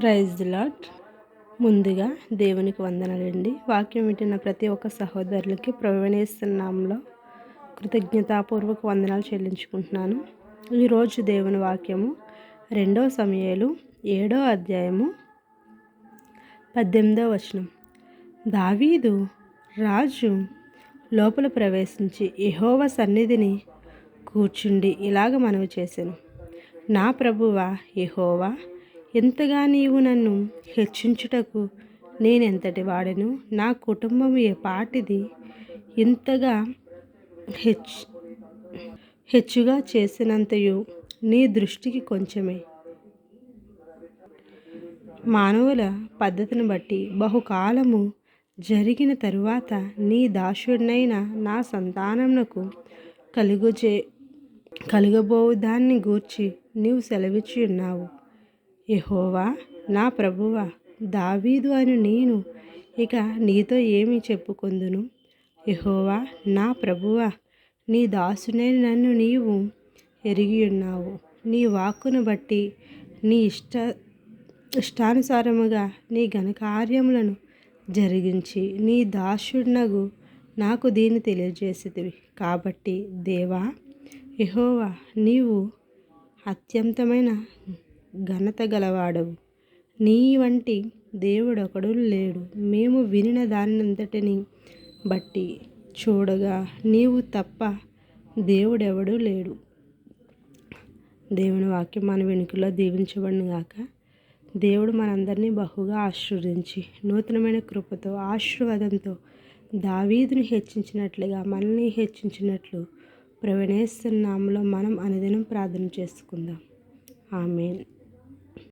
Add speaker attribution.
Speaker 1: Praise lot ముందుగా దేవునికి వందనాలండి. వాక్యం వింటున్న ప్రతి ఒక్క సహోదరులకి ప్రవేణిస్తున్నాంలో కృతజ్ఞతాపూర్వక వందనాలు చెల్లించుకుంటున్నాను. ఈరోజు దేవుని వాక్యము రెండో సమయాలు ఏడో అధ్యాయము పద్దెనిమిదో వచనం. దావీదు రాజు లోపల ప్రవేశించి యహోవ సన్నిధిని కూర్చుండి ఇలాగ మనవి చేశాను నా ప్రభువ యహోవా ఎంతగా నీవు నన్ను హెచ్చించుటకు నేనెంతటి వాడను? నా కుటుంబం ఏ పాటిది? ఇంతగా హెచ్ హెచ్చుగా చేసినంతయు నీ దృష్టికి కొంచెమే. మానవుల పద్ధతిని బట్టి బహుకాలము జరిగిన తరువాత నీ దాసుడినైన నా సంతానమునకు కలుగుచే కలుగబోవు దాన్ని గూర్చి నీవు సెలవిచ్చి ఉన్నావు. యహోవా నా ప్రభువ దావీదు అని నేను ఇక నీతో ఏమి చెప్పుకుందును? యహోవా నా ప్రభువ నీ దాసునే నన్ను నీవు ఎరిగి ఉన్నావు నీ వాక్కును బట్టి నీ ఇష్ట ఇష్టానుసారముగా నీ ఘనకార్యములను జరిగించి నీ దాసునగు నాకు దీన్ని తెలియజేసేదివి కాబట్టి దేవా యహోవా నీవు అత్యంతమైన ఘనత గలవాడవు. నీ వంటి దేవుడొకడు లేడు. మేము వినిన దానినంతటిని బట్టి చూడగా నీవు తప్ప దేవుడెవడు లేడు. దేవుని వాక్యం మన వెనుకలో దీవించబడిన గాక దేవుడు మనందరినీ బహుగా ఆశీర్వదించి నూతనమైన కృపతో ఆశీర్వాదంతో దావీదుని హెచ్చించినట్లుగా మనల్ని హెచ్చించినట్లు ప్రవణేస్తున్నాములో మనం అనుదినం ప్రార్థన చేసుకుందాం. ఆమెన్.